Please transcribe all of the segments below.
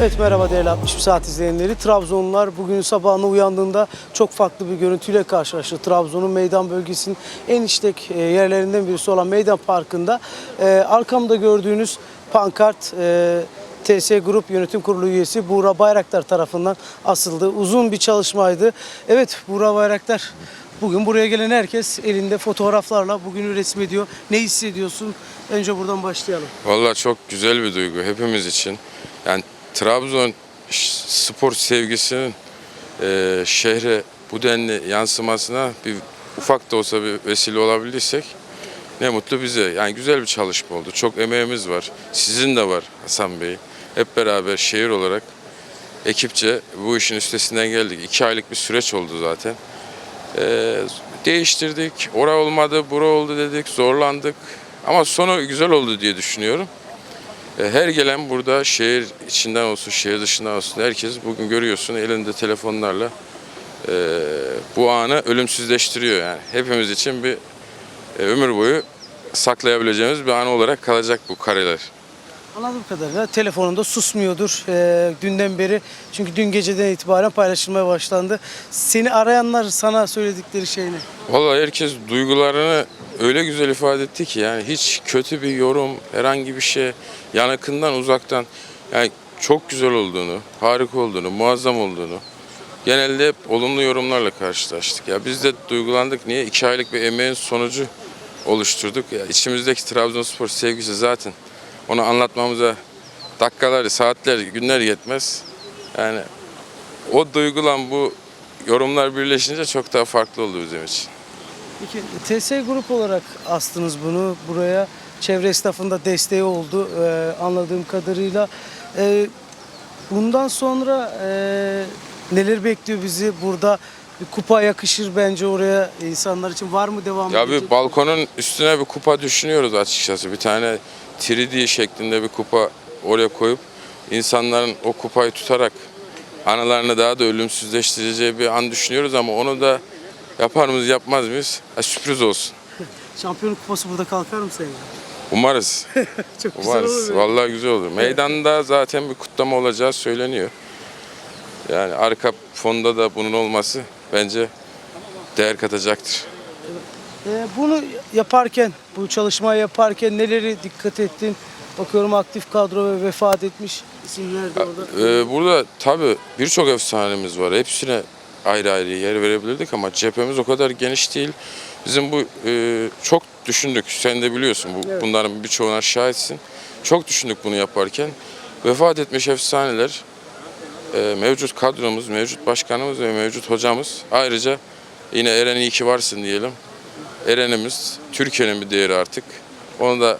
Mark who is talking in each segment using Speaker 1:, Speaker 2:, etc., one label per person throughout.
Speaker 1: Evet merhaba değerli 61 saat izleyenleri. Trabzonlular bugün sabahına uyandığında çok farklı bir görüntüyle karşılaştı. Trabzon'un meydan bölgesinin en işlek e, yerlerinden birisi olan Meydan Parkı'nda e, arkamda gördüğünüz pankart e, TS Grup Yönetim Kurulu üyesi Buğra Bayraktar tarafından asıldı. Uzun bir çalışmaydı. Evet Buğra Bayraktar bugün buraya gelen herkes elinde fotoğraflarla bugünü resmediyor. Ne hissediyorsun? Önce buradan başlayalım.
Speaker 2: Vallahi çok güzel bir duygu hepimiz için. Yani Trabzon spor sevgisinin e, şehre bu denli yansımasına bir ufak da olsa bir vesile olabildiysek ne mutlu bize. Yani güzel bir çalışma oldu. Çok emeğimiz var. Sizin de var Hasan Bey. Hep beraber şehir olarak ekipçe bu işin üstesinden geldik. İki aylık bir süreç oldu zaten. Ee, değiştirdik. Ora olmadı, bura oldu dedik. Zorlandık. Ama sonu güzel oldu diye düşünüyorum. Ee, her gelen burada şehir içinden olsun, şehir dışından olsun herkes bugün görüyorsun elinde telefonlarla e, bu anı ölümsüzleştiriyor yani. Hepimiz için bir e, ömür boyu saklayabileceğimiz bir an olarak kalacak bu kareler.
Speaker 1: Anladığım kadarıyla telefonunda susmuyordur ee, dünden beri. Çünkü dün geceden itibaren paylaşılmaya başlandı. Seni arayanlar sana söyledikleri şey ne?
Speaker 2: Vallahi herkes duygularını öyle güzel ifade etti ki yani hiç kötü bir yorum, herhangi bir şey yanıkından uzaktan yani çok güzel olduğunu, harika olduğunu, muazzam olduğunu genelde hep olumlu yorumlarla karşılaştık. Ya biz de duygulandık. Niye? İki aylık bir emeğin sonucu oluşturduk. Ya içimizdeki Trabzonspor sevgisi zaten onu anlatmamıza dakikalar, saatler, günler yetmez. Yani o duygulan bu yorumlar birleşince çok daha farklı oldu bizim için.
Speaker 1: Peki TS Grup olarak astınız bunu buraya. Çevre esnafında desteği oldu ee, anladığım kadarıyla. Ee, bundan sonra ee, neler bekliyor bizi burada? Bir kupa yakışır bence oraya insanlar için. Var mı devam
Speaker 2: Ya
Speaker 1: edecek?
Speaker 2: bir balkonun üstüne bir kupa düşünüyoruz açıkçası. Bir tane 3D şeklinde bir kupa oraya koyup insanların o kupayı tutarak anılarını daha da ölümsüzleştireceği bir an düşünüyoruz ama onu da yapar mıyız yapmaz mıyız? Ha, sürpriz olsun.
Speaker 1: Şampiyonluk kupası burada kalkar mı senin?
Speaker 2: Umarız.
Speaker 1: Çok güzel
Speaker 2: Umarız.
Speaker 1: olur.
Speaker 2: Vallahi güzel olur. Meydanda zaten bir kutlama olacağı söyleniyor. Yani arka fonda da bunun olması bence değer katacaktır.
Speaker 1: Ee, bunu yaparken, bu çalışmayı yaparken neleri dikkat ettin? Bakıyorum aktif kadro ve vefat etmiş isimler de orada.
Speaker 2: Ee, burada tabii birçok efsanemiz var. Hepsine ayrı ayrı yer verebilirdik ama cephemiz o kadar geniş değil. Bizim bu e, çok düşündük. Sen de biliyorsun. Bu,
Speaker 1: Evet.
Speaker 2: Bunların birçoğuna şahitsin. Çok düşündük bunu yaparken. Vefat etmiş efsaneler, e, mevcut kadromuz, mevcut başkanımız ve mevcut hocamız. Ayrıca yine Eren iyi ki varsın diyelim. Eren'imiz Türkiye'nin bir değeri artık. Onu da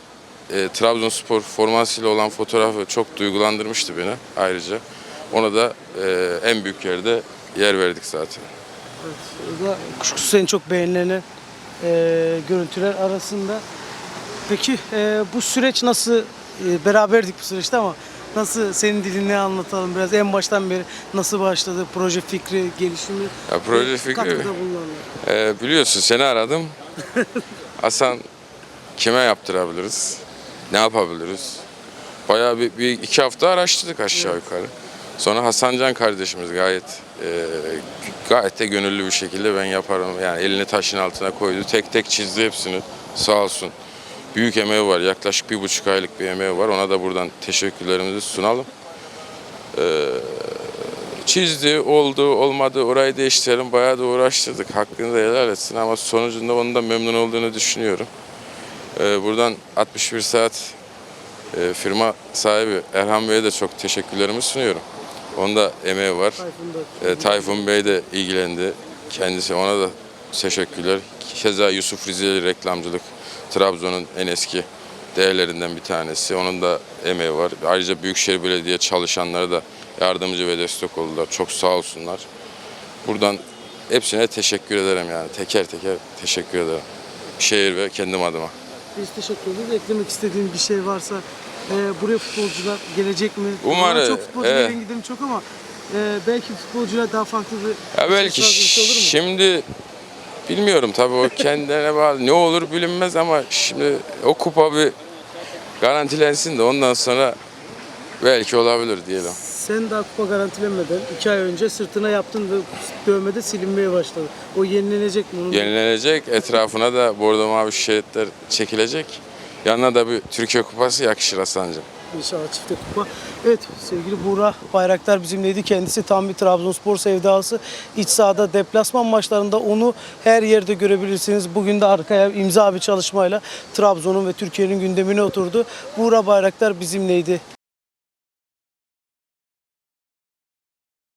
Speaker 2: e, Trabzonspor formasıyla olan fotoğrafı çok duygulandırmıştı beni ayrıca. Ona da e, en büyük yerde yer verdik zaten.
Speaker 1: Orada kuşkusuz en çok beğenilen e, görüntüler arasında. Peki e, bu süreç nasıl, e, beraberdik bu süreçte ama nasıl senin dilinle anlatalım biraz en baştan beri nasıl başladı proje fikri, gelişimi?
Speaker 2: Ya proje fikri-. E, biliyorsun seni aradım. Hasan kime yaptırabiliriz? Ne yapabiliriz? Bayağı bir, bir iki hafta araştırdık aşağı yukarı. Sonra Hasancan kardeşimiz gayet e, gayet de gönüllü bir şekilde ben yaparım. Yani elini taşın altına koydu. Tek tek çizdi hepsini. Sağ olsun. Büyük emeği var. Yaklaşık bir buçuk aylık bir emeği var. Ona da buradan teşekkürlerimizi sunalım. E, çizdi, oldu, olmadı, orayı değiştirelim. Bayağı da uğraştırdık. Hakkını da helal etsin ama sonucunda onun da memnun olduğunu düşünüyorum. E, buradan 61 saat e, firma sahibi Erhan Bey'e de çok teşekkürlerimi sunuyorum. Onun da emeği var. E, Tayfun Bey de ilgilendi. Kendisi ona da teşekkürler. Keza Yusuf Rizeli reklamcılık Trabzon'un en eski değerlerinden bir tanesi. Onun da emeği var. Ayrıca Büyükşehir Belediye çalışanları da yardımcı ve destek oldular. Çok sağ olsunlar. Buradan hepsine teşekkür ederim yani. Teker teker teşekkür ederim. Şehir ve kendim adıma.
Speaker 1: Biz teşekkür ederiz. Eklemek istediğin bir şey varsa e, buraya futbolcular gelecek mi?
Speaker 2: Umarım,
Speaker 1: Çok futbolcu
Speaker 2: evet.
Speaker 1: gidelim çok ama e, belki futbolcular daha farklı bir
Speaker 2: Ya belki
Speaker 1: şey olur mu?
Speaker 2: şimdi bilmiyorum tabii o kendine bağlı. Ne olur bilinmez ama şimdi o kupa bir garantilensin de ondan sonra belki olabilir diyelim.
Speaker 1: Sen daha kupa garantilemeden iki ay önce sırtına yaptın ve dövmede silinmeye başladı. O yenilenecek mi?
Speaker 2: Yenilenecek. Etrafına da bordo mavi şeritler çekilecek. Yanına da bir Türkiye Kupası yakışır Aslancığım.
Speaker 1: İnşallah çifte kupa. Evet sevgili Buğra Bayraktar bizimleydi. Kendisi tam bir Trabzonspor sevdası. İç sahada deplasman maçlarında onu her yerde görebilirsiniz. Bugün de arkaya imza bir çalışmayla Trabzon'un ve Türkiye'nin gündemine oturdu. Buğra Bayraktar bizimleydi.